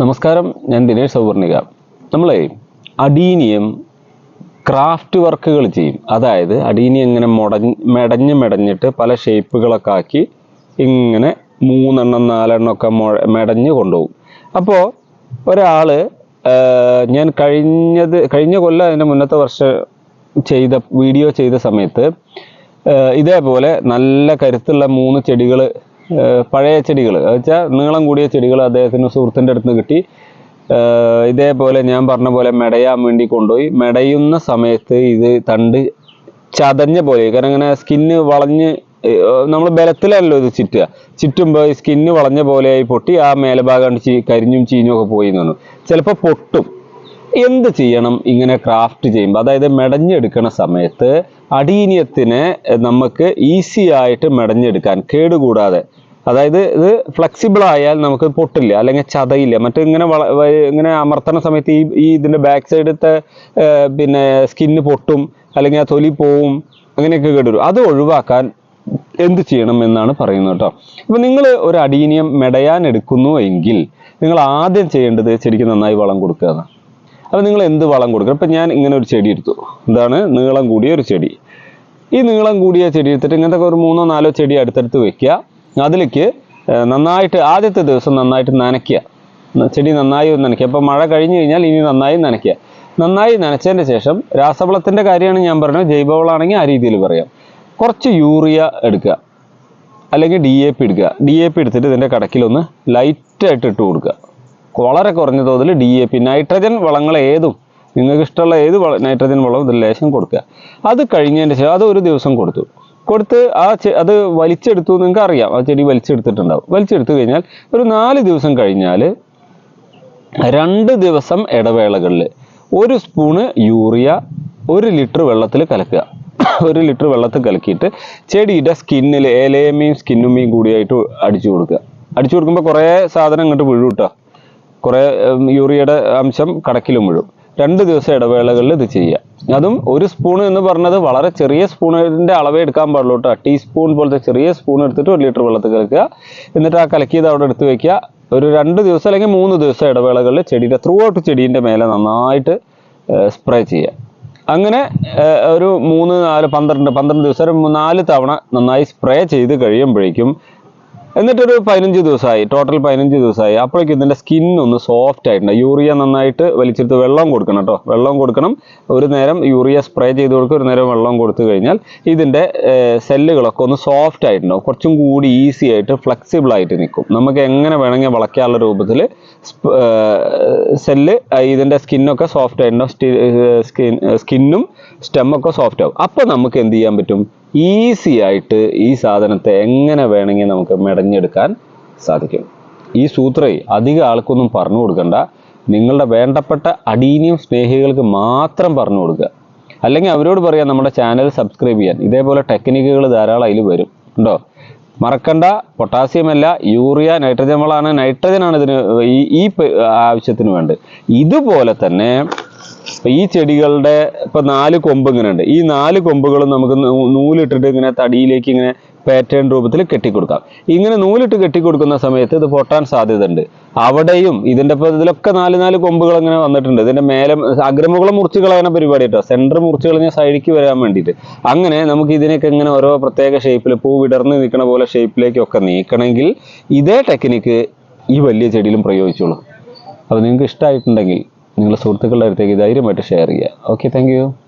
നമസ്കാരം ഞാൻ ദിനേഷ് സൗവർണിക. നമ്മളെ അടീനിയം ക്രാഫ്റ്റ് വർക്കുകൾ ചെയ്യും. അതായത് അടീനിയം ഇങ്ങനെ മുടഞ്ഞ് മെടഞ്ഞ് മെടഞ്ഞിട്ട് പല ഷേപ്പുകളൊക്കെ ആക്കി ഇങ്ങനെ മൂന്നെണ്ണം നാലെണ്ണം ഒക്കെ മെടഞ്ഞ് കൊണ്ടുപോകും. അപ്പോൾ ഒരാൾ ഞാൻ കഴിഞ്ഞത് കഴിഞ്ഞ കൊല്ലം അതിന്റെ മുന്നത്തെ വർഷം ചെയ്ത വീഡിയോ ചെയ്ത സമയത്ത് ഇതേപോലെ നല്ല കരുത്തുള്ള മൂന്ന് ചെടികൾ പഴയ ചെടികൾ വെച്ചാൽ നീളം കൂടിയ ചെടികൾ അദ്ദേഹത്തിന് സുഹൃത്തിന്റെ അടുത്ത് നിന്ന് കിട്ടി. ഇതേപോലെ ഞാൻ പറഞ്ഞ പോലെ മെടയാൻ വേണ്ടി കൊണ്ടുപോയി. മെടയുന്ന സമയത്ത് ഇത് തണ്ട് ചതഞ്ഞ പോലെ കാരണം ഇങ്ങനെ സ്കിന്ന് വളഞ്ഞ് നമ്മൾ ബലത്തിലല്ലോ ഇത് ചുറ്റുക. ചുറ്റുമ്പോൾ ഈ സ്കിന്ന് വളഞ്ഞ പോലെയായി പൊട്ടി ആ മേലഭാഗം കരിഞ്ഞും ചീഞ്ഞും ഒക്കെ പോയി തോന്നുന്നു. ചിലപ്പോൾ പൊട്ടും. എന്ത് ചെയ്യണം ഇങ്ങനെ ക്രാഫ്റ്റ് ചെയ്യുമ്പോൾ അതായത് മെടഞ്ഞെടുക്കുന്ന സമയത്ത് അടീനിയത്തിനെ നമുക്ക് ഈസി ആയിട്ട് മെടഞ്ഞെടുക്കാൻ കേടുകൂടാതെ. അതായത് ഇത് ഫ്ലെക്സിബിൾ ആയാൽ നമുക്ക് പൊട്ടില്ല അല്ലെങ്കിൽ ചതയില്ല. മറ്റേ ഇങ്ങനെ ഇങ്ങനെ അമർത്തണ സമയത്ത് ഈ ഈ ഇതിന്റെ ബാക്ക് സൈഡത്തെ പിന്നെ സ്കിന്ന് പൊട്ടും അല്ലെങ്കിൽ ആ തൊലി പോവും അങ്ങനെയൊക്കെ കേടുവരും. അത് ഒഴിവാക്കാൻ എന്ത് ചെയ്യണം എന്നാണ് പറയുന്നത് കേട്ടോ. അപ്പം നിങ്ങൾ ഒരു അടീനിയം മെടയാൻ എടുക്കുന്നു എങ്കിൽ നിങ്ങൾ ആദ്യം ചെയ്യേണ്ടത് ശരിക്കും നന്നായി വളം കൊടുക്കുക അപ്പോൾ നിങ്ങൾ എന്ത് വളം കൊടുക്കണം? ഇപ്പം ഞാൻ ഇങ്ങനെ ഒരു ചെടി എടുത്തു. ഇതാണ് നീളം കൂടിയ ഒരു ചെടി. ഈ നീളം കൂടിയ ചെടി എടുത്തിട്ട് ഇങ്ങനത്തെ ഒരു മൂന്നോ നാലോ ചെടി അടുത്തടുത്ത് വെക്കുക. അതിലേക്ക് നന്നായിട്ട് ആദ്യത്തെ ദിവസം നന്നായിട്ട് നനയ്ക്കുക. ചെടി നന്നായി നനയ്ക്കുക. അപ്പോൾ മഴ കഴിഞ്ഞു കഴിഞ്ഞാൽ ഇനി നന്നായി നനയ്ക്കുക. നന്നായി നനച്ചതിന്റെ ശേഷം രാസവളത്തിന്റെ കാര്യമാണ് ഞാൻ പറഞ്ഞത്. ജൈവവളമാണെങ്കിൽ ആ രീതിയിൽ പറയാം. കുറച്ച് യൂറിയ എടുക്കുക. അല്ലെങ്കിൽ ഡി എ പി എടുക്കുക. ഡി എ പി എടുത്തിട്ട് ഇതിന്റെ കടക്കിലൊന്ന് ലൈറ്റായിട്ട് ഇട്ട് കൊടുക്കുക. വളരെ കുറഞ്ഞ തോതിൽ ഡി എ പി നൈട്രജൻ വളങ്ങൾ ഏതും നിങ്ങൾക്ക് ഇഷ്ടമുള്ള ഏത് നൈട്രജൻ വളവും ഇതിൽ ലേശം കൊടുക്കുക. അത് കഴിഞ്ഞതിന് ശേഷം അത് ഒരു ദിവസം കൊടുത്തു. കൊടുത്ത് ആ അത് വലിച്ചെടുത്തു നിങ്ങൾക്ക് അറിയാം ആ ചെടി വലിച്ചെടുത്തിട്ടുണ്ടാവും. വലിച്ചെടുത്തു കഴിഞ്ഞാൽ ഒരു നാല് ദിവസം കഴിഞ്ഞാൽ രണ്ട് ദിവസം ഇടവേളകളിൽ ഒരു സ്പൂണ് യൂറിയ ഒരു ലിറ്റർ വെള്ളത്തിൽ കലക്കുക. ഒരു ലിറ്റർ വെള്ളത്തിൽ കലക്കിയിട്ട് ചെടിയുടെ സ്കിന്നിൽ ഏലയമ്മയും സ്കിന്നുമ്മയും കൂടിയായിട്ട് അടിച്ചു കൊടുക്കുക. അടിച്ചു കൊടുക്കുമ്പോൾ കുറേ സാധനം ഇങ്ങോട്ട് വീഴും കുറേ യൂറിയയുടെ അംശം കടക്കിലും വീഴും രണ്ട് ദിവസം ഇടവേളകളിൽ ഇത് ചെയ്യുക. അതും ഒരു സ്പൂൺ എന്ന് പറഞ്ഞത് വളരെ ചെറിയ സ്പൂണിന്റെ അളവേ എടുക്കാൻ പാടുള്ളൂ കേട്ടോ. ടീസ്പൂൺ പോലത്തെ ചെറിയ സ്പൂൺ എടുത്തിട്ട് ഒരു ലിറ്റർ വെള്ളത്തിൽ കലക്കുക. എന്നിട്ട് ആ കലക്കിയത് അവിടെ എടുത്ത് വെക്കുക. ഒരു രണ്ട് ദിവസം അല്ലെങ്കിൽ മൂന്ന് ദിവസം ഇടവേളകളിൽ ചെടിയുടെ ത്രൂ ഔട്ട് ചെടീന്റെ മേലെ നന്നായിട്ട് സ്പ്രേ ചെയ്യുക. അങ്ങനെ ഒരു മൂന്ന് നാല് പന്ത്രണ്ട് പന്ത്രണ്ട് ദിവസം നാല് തവണ നന്നായി സ്പ്രേ ചെയ്ത് കഴിയുമ്പോഴേക്കും എന്നിട്ടൊരു പതിനഞ്ച് ദിവസമായി ടോട്ടൽ പതിനഞ്ച് ദിവസമായി. അപ്പോഴേക്കും ഇതിന്റെ സ്കിൻ ഒന്ന് സോഫ്റ്റ് ആയിട്ടുണ്ട്. യൂറിയ നന്നായിട്ട് വലിച്ചെടുത്ത് വെള്ളം കൊടുക്കണം കേട്ടോ വെള്ളം കൊടുക്കണം. ഒരു നേരം യൂറിയ സ്പ്രേ ചെയ്ത് കൊടുക്കുക. ഒരു നേരം വെള്ളം കൊടുത്തു കഴിഞ്ഞാൽ ഇതിന്റെ സെല്ലുകളൊക്കെ ഒന്ന് സോഫ്റ്റ് ആയിട്ടുണ്ടാവും കുറച്ചും കൂടി ഈസി ആയിട്ട് ഫ്ലെക്സിബിൾ ആയിട്ട് നിൽക്കും. നമുക്ക് എങ്ങനെ വേണമെങ്കിൽ വളയ്ക്കാനുള്ള രൂപത്തിൽ സെല്ല് ഇതിന്റെ സ്കിന്നൊക്കെ സോഫ്റ്റ് ആയിട്ടുണ്ടാവും. സ്കിൻ സ്കിന്നും സ്റ്റെമ്മൊക്കെ സോഫ്റ്റ് ആവും. അപ്പോൾ നമുക്ക് എന്ത് ചെയ്യാൻ പറ്റും? ഈസി ആയിട്ട് ഈ സാധനത്തെ എങ്ങനെ വേണമെങ്കിൽ നമുക്ക് മെടഞ്ഞെടുക്കാൻ സാധിക്കും. ഈ സൂത്രേ അധികം ആൾക്കൊന്നും പറഞ്ഞു കൊടുക്കണ്ട. നിങ്ങളുടെ വേണ്ടപ്പെട്ട അടീനിയം സ്നേഹികൾക്ക് മാത്രം പറഞ്ഞു കൊടുക്കുക. അല്ലെങ്കിൽ അവരോട് പറയാം നമ്മുടെ ചാനൽ സബ്സ്ക്രൈബ് ചെയ്യാൻ. ഇതേപോലെ ടെക്നിക്കുകൾ ധാരാളം അതിൽ വരും. ഉണ്ടോ? മറക്കണ്ട. പൊട്ടാസ്യം അല്ല യൂറിയ നൈട്രജൻ വളമാണ്. നൈട്രജൻ ആണ് ഇതിന് ഈ ആവശ്യത്തിന് വേണ്ടത്. ഇതുപോലെ തന്നെ ഈ ചെടികളുടെ ഇപ്പൊ നാല് കൊമ്പ് ഇങ്ങനെ ഉണ്ട് ഈ നാല് കൊമ്പുകളും നമുക്ക് നൂലിട്ടിട്ട് ഇങ്ങനെ തടിയിലേക്ക് ഇങ്ങനെ പാറ്റേൺ രൂപത്തിൽ കെട്ടിക്കൊടുക്കാം. ഇങ്ങനെ നൂലിട്ട് കെട്ടിക്കൊടുക്കുന്ന സമയത്ത് ഇത് പൊട്ടാൻ സാധ്യതയുണ്ട്. അവിടെയും ഇതിന്റെ ഇപ്പൊ ഇതിലൊക്കെ നാല് നാല് കൊമ്പുകൾ ഇങ്ങനെ വന്നിട്ടുണ്ട്. ഇതിന്റെ മേലെ അഗ്രമുകളെ മുറിച്ച് കളയുന്ന പരിപാടി കേട്ടോ. സെന്റർ മുറിച്ച് കളഞ്ഞ സൈഡിലേക്ക് വരാൻ വേണ്ടിയിട്ട്. അങ്ങനെ നമുക്ക് ഇതിനൊക്കെ ഇങ്ങനെ ഓരോ പ്രത്യേക ഷേപ്പിൽ പൂ വിടർന്ന് നിൽക്കുന്ന പോലെ ഷേപ്പിലേക്കൊക്കെ നീക്കണമെങ്കിൽ ഇതേ ടെക്നിക്ക് ഈ വലിയ ചെടിയിലും പ്രയോഗിച്ചോളൂ. അപ്പോൾ നിങ്ങൾക്ക് ഇഷ്ടമായിട്ടുണ്ടെങ്കിൽ നിങ്ങളുടെ സുഹൃത്തുക്കളുടെ അടുത്തേക്ക് ധൈര്യമായിട്ട് ഷെയർ ചെയ്യുക. Okay thank